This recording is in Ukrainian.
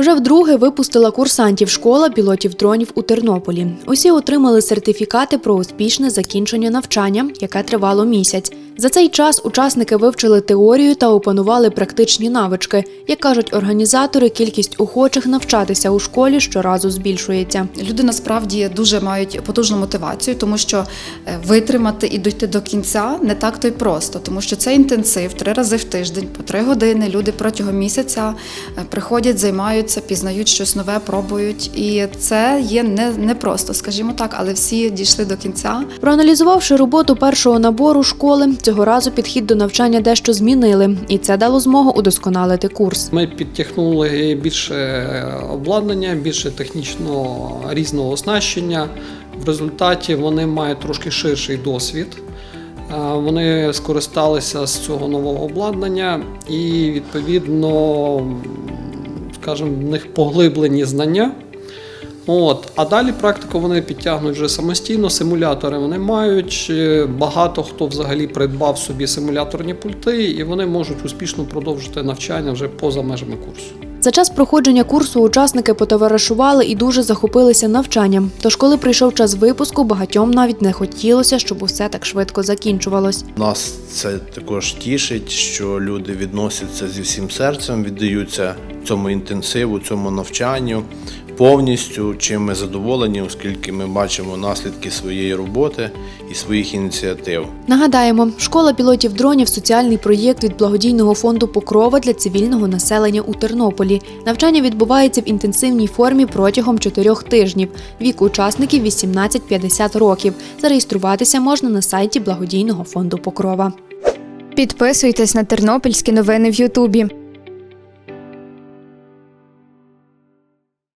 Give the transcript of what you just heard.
Вже вдруге випустила курсантів школа пілотів дронів у Тернополі. Усі отримали сертифікати про успішне закінчення навчання, яке тривало місяць. За цей час учасники вивчили теорію та опанували практичні навички. Як кажуть організатори, кількість охочих навчатися у школі щоразу збільшується. Люди насправді дуже мають потужну мотивацію, тому що е, витримати і дійти до кінця не так то й просто, тому що це інтенсив три рази в тиждень, по три години. Люди протягом місяця е, приходять, займаються, пізнають щось нове, пробують. І це є не, не просто, скажімо так, але всі дійшли до кінця. Проаналізувавши роботу першого набору школи, цього разу підхід до навчання дещо змінили, і це дало змогу удосконалити курс. Ми підтягнули більше обладнання, більше технічно різного оснащення. В результаті вони мають трошки ширший досвід. Е, Вони скористалися з цього нового обладнання і, відповідно, скажімо, в них поглиблені знання. От, а далі практику вони підтягнуть вже самостійно. Симулятори вони мають. Багато хто взагалі придбав собі симуляторні пульти, і вони можуть успішно продовжити навчання вже поза межами курсу. За час проходження курсу учасники потоваришували і дуже захопилися навчанням. Тож, коли прийшов час випуску, багатьом навіть не хотілося, щоб усе так швидко закінчувалось. Нас це також тішить, що люди відносяться зі всім серцем, віддаються цьому інтенсиву, цьому навчанню повністю. Чим ми задоволені, оскільки ми бачимо наслідки своєї роботи і своїх ініціатив. Нагадаємо, школа пілотів дронів соціальний проєкт від благодійного фонду Покрова для цивільного населення у Тернополі. Навчання відбувається в інтенсивній формі протягом чотирьох тижнів. Вік учасників 18-50 років. Зареєструватися можна на сайті благодійного фонду Покрова. Підписуйтесь на тернопільські новини в Ютубі.